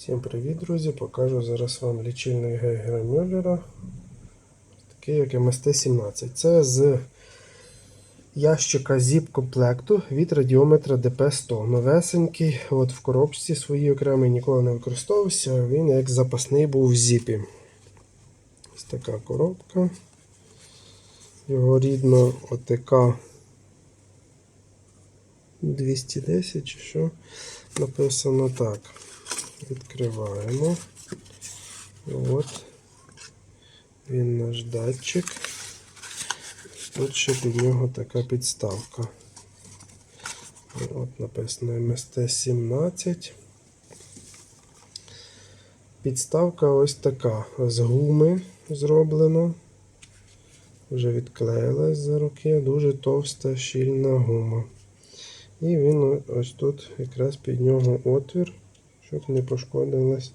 Всім привіт, друзі! Покажу зараз вам лічильник Гейгера Мюллера. Такий як МСТ-17. Це з ящика ZIP комплекту від радіометра DP100. Новесенький, от в коробці своїй окремий ніколи не використовувався. Він як запасний був в зіпі. Ось така коробка. Його рідна ОТК 210 чи що. Написано так. Відкриваємо. От. Він наш датчик. Тут ще під нього така підставка. От написано МСТ-17. Підставка ось така. З гуми зроблена. Вже відклеїлась за роки. Дуже товста, щільна гума. І він ось тут якраз під нього отвір щоб не пошкодилась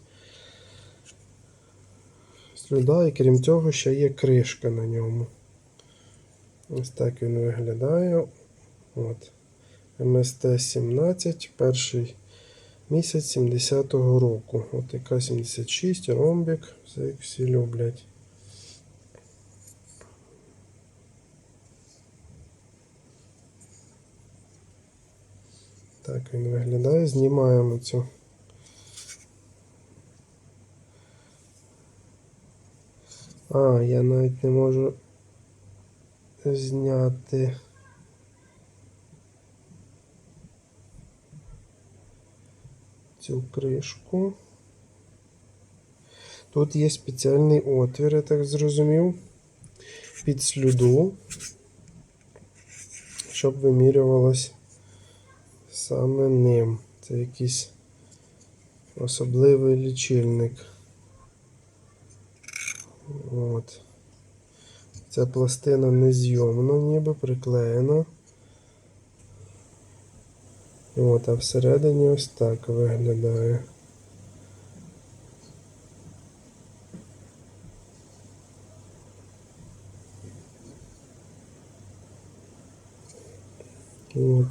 слюда, і крім цього, ще є кришка на ньому. Ось так він виглядає. От. МСТ-17, перший місяць 70-го року. От яка 76, ромбік, все як всі люблять. Так він виглядає. Знімаємо цю А, я навіть не можу зняти. Цю кришку. Тут є спеціальний отвір, я так зрозумів, під слюду, щоб вимірювалось саме ним. Це якийсь особливий лічильник. От. Ця пластина незйомна, ніби приклеєна. От, а всередині ось так виглядає. От.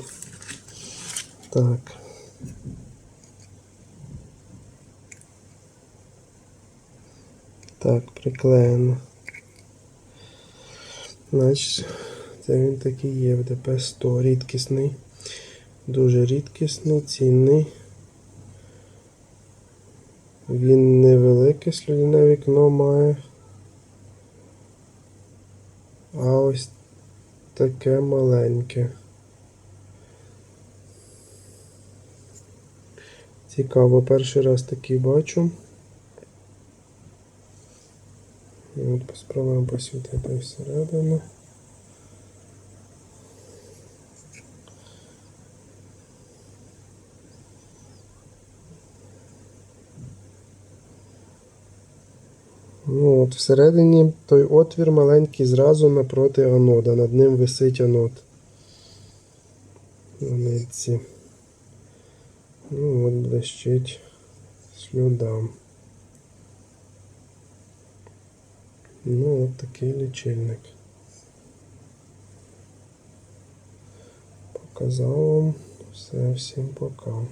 Так. Так, приклеєно. Значить, це він такий є в ДП-100 рідкісний. Дуже рідкісний, цінний. Він невелике слюдяне вікно має. А ось таке маленьке. Цікаво, перший раз такий бачу. І от спробуємо посвітити всередину. Ну, от Всередині той отвір маленький зразу напроти анода. Над ним висить анод. Ну от блищить слюдам. Ну, от такий лічильник. Показав вам все, всім пока.